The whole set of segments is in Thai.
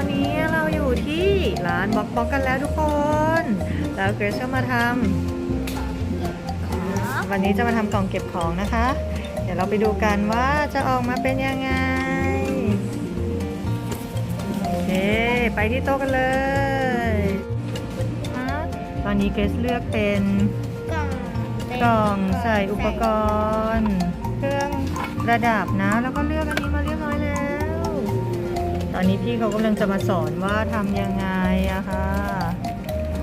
อนนี้เราอยู่ที่ร้านบล็อกบล็อกกันแล้วทุกคน แล้วเกรซก็มาทำวันนี้จะมาทำกล่องเก็บของนะคะ เดี๋ยวเราไปดูกันว่าจะออกมาเป็นยังไงโอเคไปที่โต๊ะกันเลยอะตอนนี้เกรซเลือกเป็นกล่องกล่องใส่อุปกรณ์ เครื่องประดับนะ แล้วก็เลือกอันนี้มา อนนี้พี่เขากำลังจะมาสอนว่าทำยังไงอะค่ะ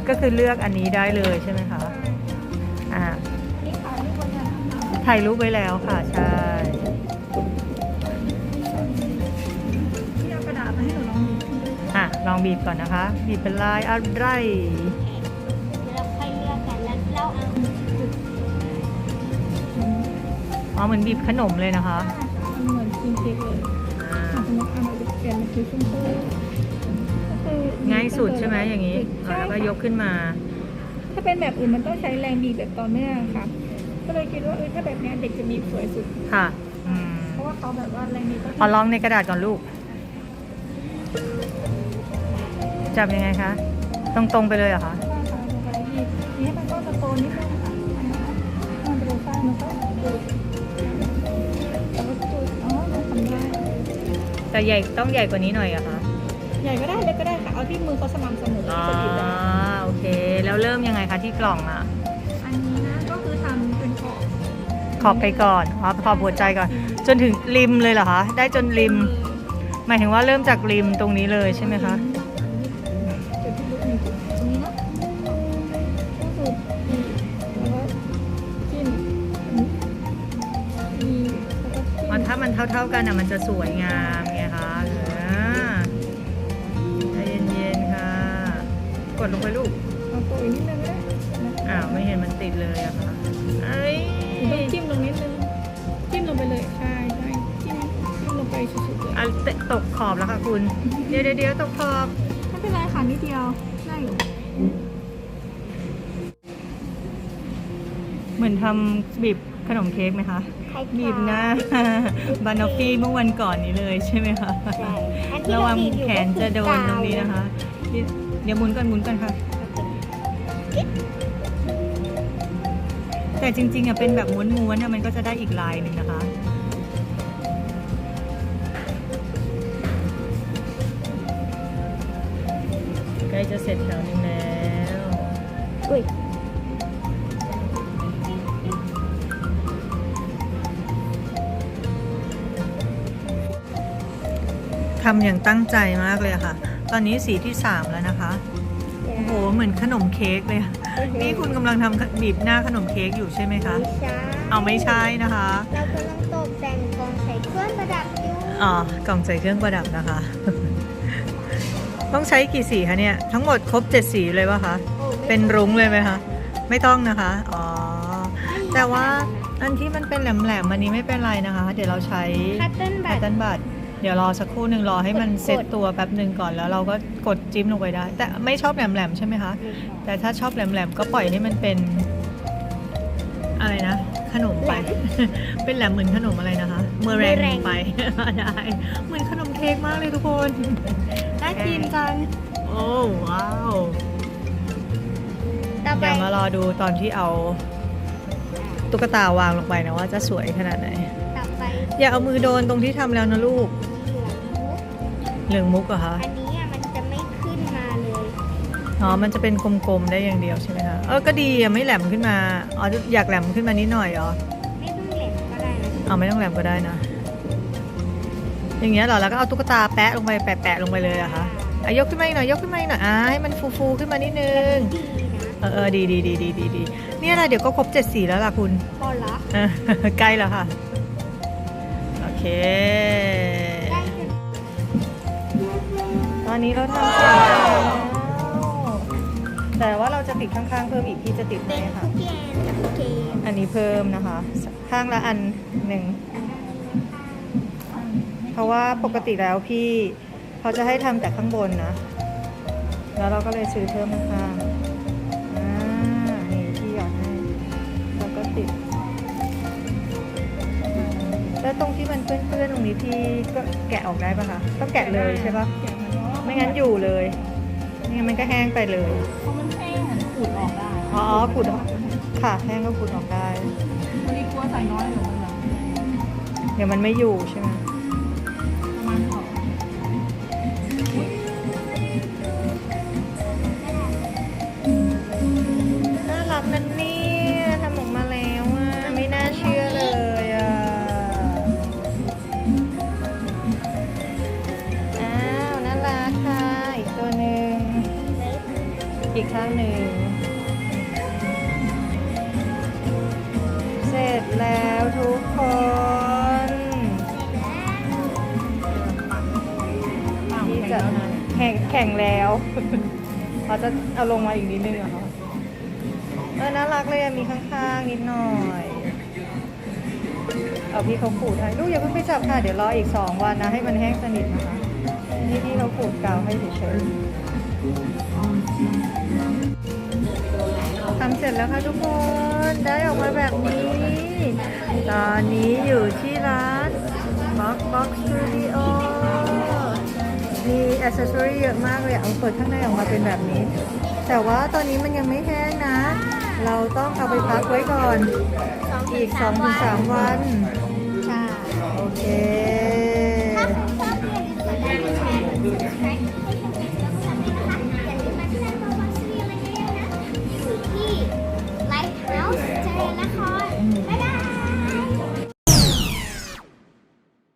ก็คือเลือกอันนี้ได้เลยใช่ไหมคะอ่านี่ค่ะทุกคนจะถ่ายรูปไว้แล้วค่ะ ใช่ที่เอากระดาษมาให้หนูลองดูอะลองบีบก่อนนะคะ บีบเป็นลายอะไรเราค่อยเลือกกันแล้วเราเอาอ๋อเหมือนบีบขนมเลยนะคะมันเหมือนกินเค้กเลยอ่า สมมติเอามาเปลี่ยนเป็นชมพูก็คือง่ายสุดใช่ไหมอย่างนี้อ่าใช่แล้วก็ยกขึ้นมา ถ้าเป็นแบบอื่นมันต้องใช้แรงบีบแบบต่อเนื่องค่ะ ก็เลยคิดว่าเออถ้าแบบเนี้ยเด็กจะบีบสวยสุด ค่ะอืมเพราะว่าเขาแบบว่าแรงบีบก็เอาลองในกระดาษก่อนลูก จับยังไงคะ ตรงๆไปเลยเหรอคะ แต่ใหญ่ต้องใหญ่กว่านี้หน่อยอะคะใหญ่ก็ได้เล็กก็ได้ค่ะ เอาที่มือเขาสม่ำเสมออ๋อจะบีบได้โอเค แล้วเริ่มยังไงคะที่กล่องอะอันนี้นะก็คือทำเป็นขอบขอบไปก่อนอ๋อขอบหัวใจก่อน จนถึงริมเลยเหรอคะ ได้จนริม หมายถึงว่าเริ่มจากริมตรงนี้เลยใช่ไหมคะ จุดที่ลึกหนึ่งจุดตรงนี้นะก็คือบีบแล้วก็จิ้มบีบแล้วก็จิ้ม มันถ้ามันเท่าๆกันอะมันจะสวยงาม กดลงไปลูกเอาตัวอีกนิดนึงก็ได้นะอ้าวไม่เห็นมันติดเลยอะค่ะเอ้ยต้องจิ้มลงนิดนึง จิ้มลงไปเลย ใช่ใช่จิ้มจิ้มลงไปสุดๆเลยอะเตะตกขอบแล้วค่ะคุณ เดี๋ยวเดี๋ยวเดี๋ยวตกขอบไม่เป็นไรค่ะนิดเดียวได้อยู่เหมือนทำบีบขนมเค้กไหมคะใครบีบหน้า บานอฟฟี่เมื่อวันก่อนนี้เลยใช่ไหมคะ ใช่อันที่ระเราวังบีบอยู่แขก็นคือจะโดนตรงนี้นะคะ เดี๋ยวหมุนก่อนหมุนก่อนค่ะ แต่จริงๆอะเป็นแบบม้วนๆอะมันก็จะได้อีกลายหนึ่งนะคะ ใกล้จะเสร็จแถวหนึงแล้วอุ้ยทำอย่างตั้งใจมากเลยอะค่ะ ตอนนี้สีที่3แล้วนะคะ โอ้โห เหมือนขนมเค้กเลยอะนี่คุณกำลังทำบีบหน้าขนมเค้กอยู่ใช่ไหมคะ ไม่ใช่เอาไม่ใช่นะคะ เรากำลังตกแต่งกล่องใส่เครื่องประดับอยู่อ๋อกล่องใส่เครื่องประดับนะคะ ต้องใช้กี่สีคะเนี่ย ทั้งหมดครบเจ็ดสีเลยปะคะ โอ้ไม่เป็นรุ้งเลยไหมคะ ไม่ต้องนะคะ อ๋อ แต่ว่าอันที่มันเป็นแหลมๆอันนี้ไม่เป็นไรนะคะ เดี๋ยวเราใช้คัตเติ้ลบัแพตตเทิร์นบัต เดี๋ยวรอสักครู่หนึ่งรอให้มันกดเซ็ตตัวแป๊บหนึ่งก่อนแล้วเราก็กดจิ้มลงไปได้ แต่ไม่ชอบแหลมๆใช่ไหมคะ แต่ถ้าชอบแหลมๆก็ปล่อยให้มันเป็นอะไรนะ ขนมไป เป็นแหลมเหมือนขนมอะไรนะคะเมอแรงไปได้เหมือนขนมเค้กมากเลยทุกคนน่ากินจังโอ้ว้าวต่อไปเดี๋ยวมารอดูตอนที่เอา ตุ๊กตาวางลงไปนะว่าจะสวยขนาดไหนต่ อไปอย่าเอามือโดนตรงที่ทำแล้วนะลูก เหลืองมุกเหลืองมุกเหรอคะ อันนี้อะมันจะไม่ขึ้นมาเลยอ๋อ มันจะเป็นกลมๆได้อย่างเดียวใช่ไหมคะ เออ ก็ดีอะไม่แหลมขึ้นมา อ๋อ อยากแหลมขึ้นมานิดหน่อยเหรอ ไม่ต้องเหล็กก็ได้นะเอาไม่ต้องแหลมก็ได้นะ อย่างเงี้ยเหรอ แล้วก็เอาตุ๊กตาแปะลงไปแปะๆลงไปเลยเหรอะคะอะยกขึ้นมาอีกหน่อยยกขึ้นมาอีกหน่อยอ่าให้มันฟูๆขึ้นมานิดนึงดีนะเออเออดีดีดีดีดีดีเนี่ยแหละเดี๋ยวก็ครบเจ็ดสีแล้วล่ะคุณ พอละเออใกล้แล้วค่ะโอ เคได้จนตอนนี้เราทำเสร็จแล้ว แต่ว่าเราจะติดข้างๆเพิ่มอีกพี่จะติดไหมเป็นคะ คุกกี้แอนด์เกมอันนี้เพิ่มนะคะ ข้างละอันหนึ่ง เพราะว่าปกติแล้วพี่เขาจะให้ทำแต่ข้างบนนะ แล้วเราก็เลยซื้อเพิ่มข้างๆอ่านี่พี่หยอดให้แล้วก็ติด แล้วตรงที่มันเปื้อนๆตรงนี้พี่ก็แกะออกได้ปะคะต้องแกะเลยใช่ปะแกะมันเพราะว่าไม่งั้นอยู่เลยไม่งั้นมันก็แห้งไปเลยเพราะมันแห้งอะขูดออกได้อ๋อขูดออกค่ะแห้งก็ขูดออกได้ วันนี้กลัวใส่น้อยหรือมันแบบเดี๋ยวมันไม่อยู่ใช่ไหม หนึ่ง เสร็จแล้วทุกคนที่จะแข่งแข่งแล้วเขาจะเอาลงมาอีกนิดนึงเหรอคะเออน่ารักเลยมีข้างๆนิดหน่อยเอาพี่เขาขูดให้ลูกอย่าเพิ่งไปจับค่ะ เดี๋ยวรออีกสองวันนะให้มันแห้งสนิทนะคะนี่พี่เขาขูดกาวให้เฉยๆ ทำเสร็จแล้วค่ะทุกคน ได้ออกมาแบบนี้ ตอนนี้อยู่ที่ร้าน Box Box Studio มีอ c เซสซอรี่เยอะมากเลยเอาเปิดข้างในออกมาเป็นแบบนี้ แต่ว่าตอนนี้มันยังไม่แห้งนะ เราต้องเอาไปพักไว้ก่อน อีก2-3วันใช่โอเค ถ้าถ้า